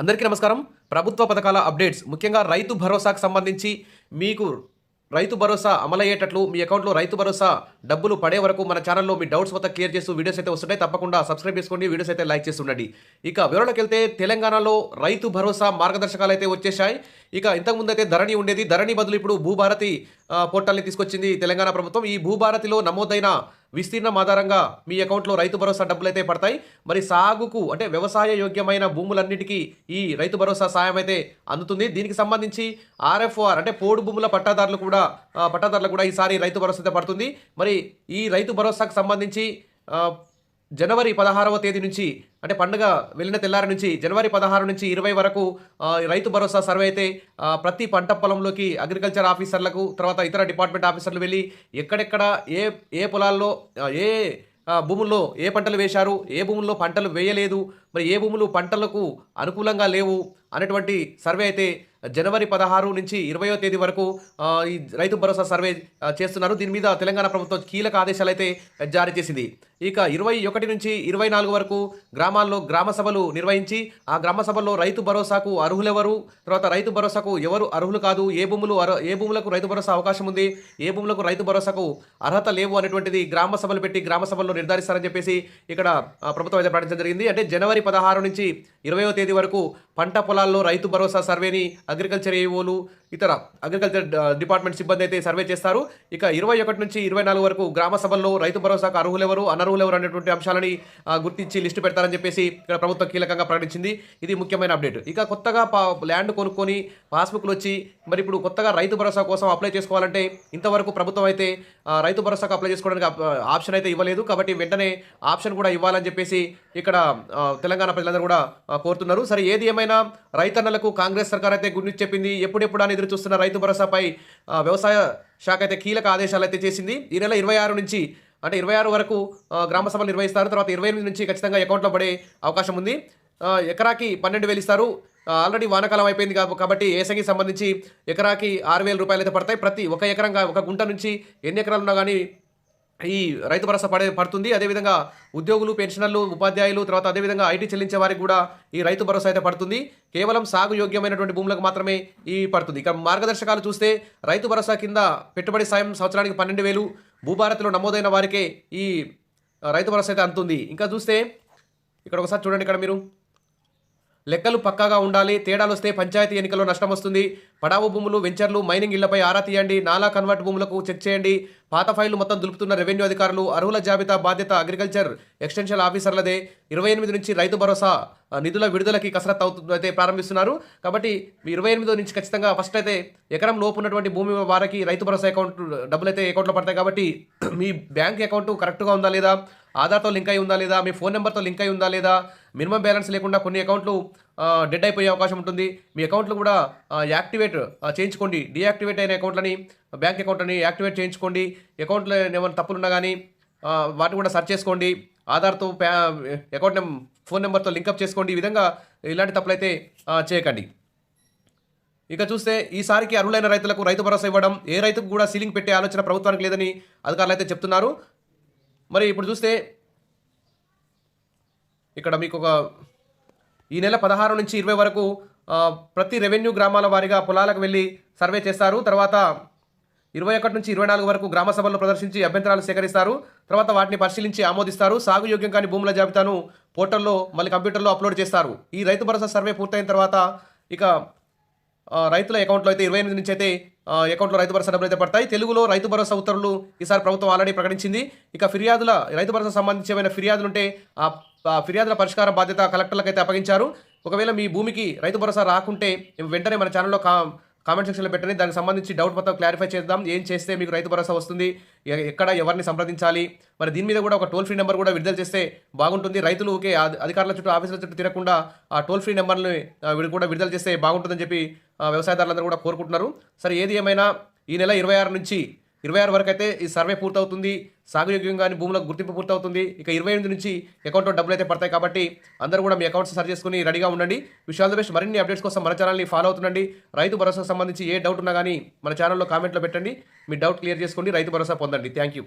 అందరికీ నమస్కారం. ప్రభుత్వ పథకాల అప్డేట్స్. ముఖ్యంగా రైతు భరోసాకు సంబంధించి మీకు రైతు భరోసా అమలయ్యేటట్లు మీ అకౌంట్లో రైతు భరోసా డబ్బులు పడే వరకు మన ఛానల్లో మీ డౌట్స్ మొత్తం క్లియర్ చేస్తూ వీడియోస్ అయితే వస్తుంటాయి. తప్పకుండా సబ్స్క్రైబ్ చేసుకోండి వీడియోస్ అయితే లైక్ చేస్తుండండి. ఇక వివరాలకు వెళ్తే తెలంగాణలో రైతు భరోసా మార్గదర్శకాలు అయితే వచ్చేసాయి ఇక ఇంతకుముందు అయితే ధరణి ఉండేది. ధరణి బదులు ఇప్పుడు భూభారతి పోర్టల్ని తీసుకొచ్చింది తెలంగాణ ప్రభుత్వం. ఈ భూభారతిలో నమోదైన విస్తీర్ణం ఆధారంగా మీ అకౌంట్లో రైతు భరోసా డబ్బులు అయితే పడతాయి. మరి సాగుకు అంటే వ్యవసాయ యోగ్యమైన భూములన్నిటికీ ఈ రైతు భరోసా సాయం అయితే అందుతుంది. దీనికి సంబంధించి ఆర్ఎఫ్ఓఆర్ అంటే పోడు భూముల పట్టాదారులు కూడా పట్టాదారులు కూడా ఈసారి రైతు భరోసా అయితే పడుతుంది. మరి ఈ రైతు భరోసాకు సంబంధించి జనవరి పదహారవ తేదీ నుంచి అంటే పండుగ వెళ్ళిన తెల్లారి నుంచి జనవరి పదహారు నుంచి ఇరవై వరకు రైతు భరోసా సర్వే అయితే ప్రతి పంట పొలంలోకి అగ్రికల్చర్ ఆఫీసర్లకు తర్వాత ఇతర డిపార్ట్మెంట్ ఆఫీసర్లు వెళ్ళి ఎక్కడెక్కడ ఏ ఏ పొలాల్లో ఏ భూముల్లో ఏ పంటలు వేశారు ఏ భూముల్లో పంటలు వేయలేదు మరి ఏ భూములు పంటలకు అనుకూలంగా లేవు అనేటువంటి సర్వే అయితే జనవరి పదహారు నుంచి ఇరవయో తేదీ వరకు ఈ రైతు భరోసా సర్వే చేస్తున్నారు. దీని మీద తెలంగాణ ప్రభుత్వం కీలక ఆదేశాలు అయితే జారీ చేసింది. ఇక ఇరవై ఒకటి నుంచి ఇరవై నాలుగు వరకు గ్రామాల్లో గ్రామ సభలు నిర్వహించి ఆ గ్రామ సభల్లో రైతు భరోసాకు అర్హులెవరు? తర్వాత రైతు భరోసాకు ఎవరు అర్హులు కాదు? ఏ భూములు ఏ భూములకు రైతు భరోసా అవకాశం ఉంది? ఏ భూములకు రైతు భరోసాకు అర్హత లేవు అనేటువంటిది గ్రామ సభలు పెట్టి గ్రామ సభల్లో నిర్ధారిస్తారని చెప్పేసి ఇక్కడ ప్రభుత్వం అయితే ప్రకటించడం జరిగింది. అంటే జనవరి పదహారు నుంచి ఇరవయో తేదీ వరకు పంట పొలాల్లో రైతు భరోసా సర్వేని అగ్రికల్చర్ ఏఓలు ఇతర అగ్రికల్చర్ డిపార్ట్మెంట్ సిబ్బంది అయితే సర్వే చేస్తారు. ఇక ఇరవై ఒకటి నుంచి ఇరవై నాలుగు వరకు గ్రామ సభల్లో రైతు భరోసాకు అర్హులెవరు? అనర్హులెవరు అనేటువంటి అంశాలని గుర్తించి లిస్టు పెడతారని చెప్పేసి ఇక్కడ ప్రభుత్వం కీలకంగా ప్రకటించింది. ఇది ముఖ్యమైన అప్డేట్. ఇక కొత్తగా పా ల్యాండ్ కొనుక్కొని పాస్బుక్లు వచ్చి మరి ఇప్పుడు కొత్తగా రైతు భరోసా కోసం అప్లై చేసుకోవాలంటే ఇంతవరకు ప్రభుత్వం అయితే రైతు భరోసాకు అప్లై చేసుకోవడానికి ఆప్షన్ అయితే ఇవ్వలేదు. కాబట్టి వెంటనే ఆప్షన్ కూడా ఇవ్వాలని చెప్పేసి ఇక్కడ తెలంగాణ ప్రజలందరూ కూడా కోరుతున్నారు. సరే ఏది ఏమైనా రైతన్నలకు కాంగ్రెస్ సర్కార్ అయితే గుడ్ న్యూస్ చెప్పింది. ఎప్పుడెప్పుడు అని ఎదురు చూస్తున్న రైతు భరోసాపై వ్యవసాయ శాఖ అయితే కీలక ఆదేశాలు అయితే చేసింది. ఈ నెల ఇరవై ఆరు నుంచి అంటే ఇరవై ఆరు వరకు గ్రామ సభలు నిర్వహిస్తారు. తర్వాత ఇరవై ఎనిమిది నుంచి ఖచ్చితంగా అకౌంట్లో పడే అవకాశం ఉంది. ఎకరాకి పన్నెండు వేలు ఇస్తారు. ఆల్రెడీ వానాకాలం అయిపోయింది కాబట్టి ఏసంగి సంబంధించి ఎకరాకి ఆరు వేల రూపాయలు అయితే పడతాయి. ప్రతి ఒక ఎకరంగా ఒక గుంట నుంచి ఎన్ని ఎకరాలు ఉన్నా కానీ ఈ రైతు భరోసా పడే పడుతుంది. అదేవిధంగా ఉద్యోగులు పెన్షనర్లు ఉపాధ్యాయులు తర్వాత అదేవిధంగా ఐటీ చెల్లించే వారికి కూడా ఈ రైతు భరోసా అయితే పడుతుంది. కేవలం సాగు యోగ్యమైనటువంటి భూములకు మాత్రమే ఈ పడుతుంది. ఇక మార్గదర్శకాలు చూస్తే రైతు భరోసా కింద పెట్టుబడి సాయం సంవత్సరానికి పన్నెండు వేలు భూభారత్లో నమోదైన వారికే ఈ రైతు భరోసా అయితే అందుతుంది. ఇంకా చూస్తే ఇక్కడ ఒకసారి చూడండి ఇక్కడ మీరు. లెక్కలు పక్కాగా ఉండాలి తేడాలు వస్తే పంచాయతీ ఎన్నికల్లో నష్టం వస్తుంది. పడావు భూములు వెంచర్లు మైనింగ్ ఇళ్ళపై ఆరా తీయండి నాలా కన్వర్ట్ భూములకు చెక్ చేయండి. పాత ఫైళ్ళు మొత్తం దులుపుతున్న రెవెన్యూ అధికారులు అర్హుల జాబితా బాధ్యత అగ్రికల్చర్ ఎక్స్టెన్షన్ ఆఫీసర్లదే. ఇరవై ఎనిమిది నుంచి రైతు భరోసా నిధుల విడుదలకి కసరత్ అవుతుంది అయితే ప్రారంభిస్తున్నారు. కాబట్టి ఇరవై ఎనిమిదో నుంచి ఖచ్చితంగా ఫస్ట్ అయితే ఎకరం లోపు ఉన్నటువంటి భూమి వారికి రైతు భరోసా అకౌంట్ డబ్బులు అయితే అకౌంట్లో పడతాయి. కాబట్టి మీ బ్యాంక్ అకౌంట్ కరెక్ట్గా ఉందా లేదా ఆధార్తో లింక్ అయి ఉందా లేదా మీ ఫోన్ నెంబర్తో లింక్ అయి ఉందా లేదా మినిమం బ్యాలెన్స్ లేకుండా కొన్ని అకౌంట్లు డెడ్ అయిపోయే అవకాశం ఉంటుంది. మీ అకౌంట్లు కూడా యాక్టివేట్ చేయించుకోండి. డీయాక్టివేట్ అయిన అకౌంట్లని బ్యాంక్ అకౌంట్లని యాక్టివేట్ చేయించుకోండి. అకౌంట్లో ఏమైనా తప్పులున్నా కానీ వాటిని కూడా సెర్చ్ చేసుకోండి. ఆధార్తో ప్యా అకౌంట్ నెం ఫోన్ నెంబర్తో లింకప్ చేసుకోండి. ఈ విధంగా ఇలాంటి తప్పులైతే చేయకండి. ఇక చూస్తే ఈసారికి అర్హులైన రైతులకు రైతు భరోసా ఇవ్వడం ఏ రైతుకు కూడా సీలింగ్ పెట్టే ఆలోచన ప్రభుత్వానికి లేదని అధికారులు అయితే చెప్తున్నారు. మరి ఇప్పుడు చూస్తే ఇక్కడ మీకు ఒక ఈ నెల పదహారు నుంచి ఇరవై వరకు ప్రతి రెవెన్యూ గ్రామాల వారిగా పొలాలకు వెళ్ళి సర్వే చేస్తారు. తర్వాత ఇరవై ఒకటి నుంచి ఇరవై నాలుగు వరకు గ్రామ సభల్లో ప్రదర్శించి అభ్యంతరాలు సేకరిస్తారు. తర్వాత వాటిని పరిశీలించి ఆమోదిస్తారు. సాగు యోగ్యం కాని భూముల జాబితాను పోర్టల్లో మళ్ళీ కంప్యూటర్లో అప్లోడ్ చేస్తారు. ఈ రైతు భరోసా సర్వే పూర్తయిన తర్వాత ఇక రైతుల అకౌంట్లో అయితే ఇరవై ఎనిమిది నుంచి అయితే ఆ, అకౌంట్లో రైతు భరోసా డబ్బులు అయితే పడతాయి. తెలుగులో రైతు భరోసా ఉత్తర్వులు ఈసారి ప్రభుత్వం ఆల్రెడీ ప్రకటించింది. ఇక ఫిర్యాదుల రైతు భరోసా సంబంధించి ఏమైనా ఫిర్యాదులు ఉంటే ఆ ఫిర్యాదుల పరిష్కార బాధ్యత కలెక్టర్లకు అయితే అప్పగించారు. ఒకవేళ మీ భూమికి రైతు భరోసా రాకుంటే వెంటనే మన ఛానల్లో కా కామెంట్ సెక్షన్లో పెట్టండి. దానికి సంబంధించి డౌట్ మొత్తం క్లారిఫై చేద్దాం. ఏం చేస్తే మీకు రైతు భరోసా వస్తుంది? ఎక్కడ ఎవరిని సంప్రదించాలి? మరి దీని మీద కూడా ఒక టోల్ ఫ్రీ నెంబర్ కూడా విడుదల చేస్తే బాగుంటుంది. రైతులు ఓకే అధికారుల చుట్టూ ఆఫీసుల చుట్టూ తిరగకుండా ఆ టోల్ ఫ్రీ నెంబర్ని కూడా విడుదల చేస్తే బాగుంటుందని చెప్పి వ్యవసాయదారులందరూ కూడా కోరుకుంటున్నారు. సరే ఏది ఏమైనా ఈ నెల ఇరవై ఆరు నుంచి ఇరవై ఆరు వరకు అయితే ఈ సర్వే పూర్తవుతుంది. సాగుయోగ్యం భూములకు గుర్తింపు పూర్తవుతుంది. ఇక ఇరవై ఎనిమిది నుంచి అకౌంట్లో డబ్బులు అయితే పడతాయి కాబట్టి అందరూ కూడా మీ అకౌంట్స్ సరి చేసుకుని రెడీగా ఉండండి. విషయాల బెస్ట్ మరిన్ని అప్డేట్స్ కోసం మన ఛానల్ని ఫాలో అవుతుండండి. రైతు భరోసాకు సంబంధించి ఏ డౌట్ ఉన్నా కానీ మన ఛానల్లో కామెంట్లో పెట్టండి. మీ డౌట్ క్లియర్ చేసుకోండి. రైతు భరోసా పొందండి. Thank you